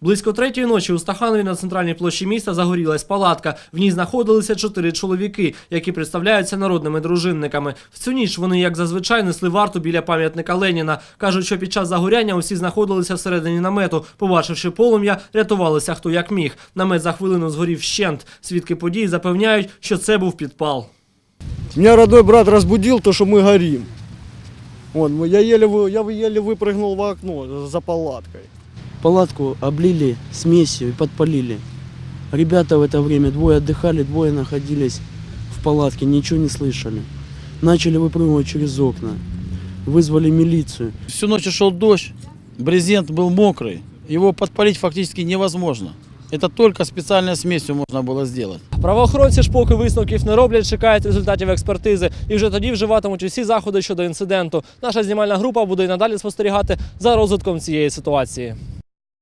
Близько третьої ночі у Стаханові на центральній площі міста загорілась палатка. В ній знаходилися чотири чоловіки, які представляються народними дружинниками. В цю ніч вони, як зазвичай, несли варту біля пам'ятника Леніна. Кажуть, що під час загоряння усі знаходилися всередині намету. Побачивши полум'я, рятувалися хто як міг. Намет за хвилину згорів вщент. Свідки подій запевняють, що це був підпал. Меня родной брат разбудил, то, что мы горим. Вот, мы- я, еле, вы- я вы- еле выпрыгнул в окно за палаткой. Палатку облили смесью и подпалили. Ребята в это время двое отдыхали, двое находились в палатке, ничего не слышали. Начали выпрыгивать через окна. Вызвали милицию. Всю ночь шел дождь, брезент был мокрый, его подпалить фактически невозможно. Это только специальной смесью можно было сделать. Правоохоронці ж поки висновків не роблять, чекають результатів експертизи і вже тоді вживатимуть усі заходи щодо інциденту. Наша знімальна група буде і надалі спостерігати за розвитком цієї ситуації.